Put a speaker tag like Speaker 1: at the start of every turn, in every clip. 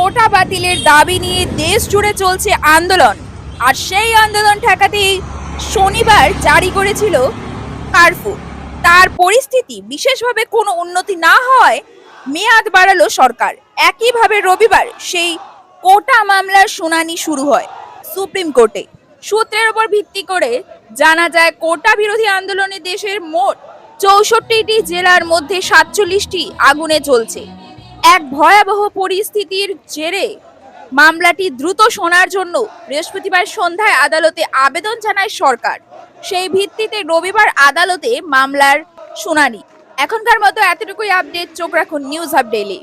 Speaker 1: কোটা বাতিলের দাবি নিয়ে দেশ জুড়ে চলছে আন্দোলন। আর সেই আন্দোলন ঠেকাতেই শনিবার জারি করেছিল কারফু। তার পরিস্থিতি বিশেষভাবে কোনো উন্নতি না হওয়ায় মেয়াদ বাড়ালো সরকার। একইভাবে রবিবার সেই কোটা মামলার শুনানি শুরু হয় সুপ্রিম কোর্টে। সূত্রের উপর ভিত্তি করে জানা যায়, কোটা বিরোধী আন্দোলনে দেশের মোট চৌষট্টিটি জেলার মধ্যে সাতচল্লিশটি আগুনে চলছে এক ভয়াবহ পরিস্থিতির জেরে মামলাটি দ্রুত শোনার জন্য বৃহস্পতিবার সন্ধ্যায় আদালতে আবেদন জানায় সরকার। সেই ভিত্তিতে রবিবার আদালতে মামলার শুনানি। এখনকার মতো এতটুকুই আপডেট, চোখ রাখুন news hub daily.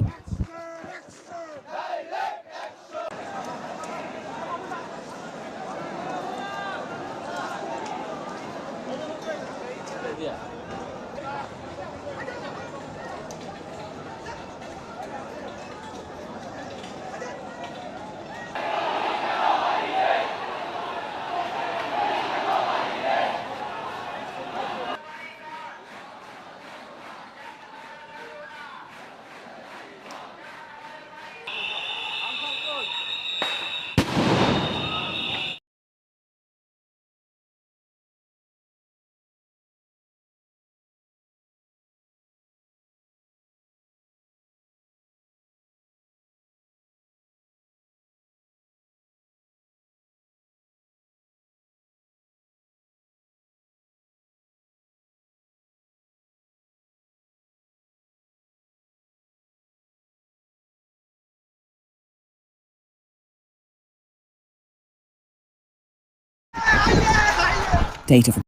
Speaker 2: Data from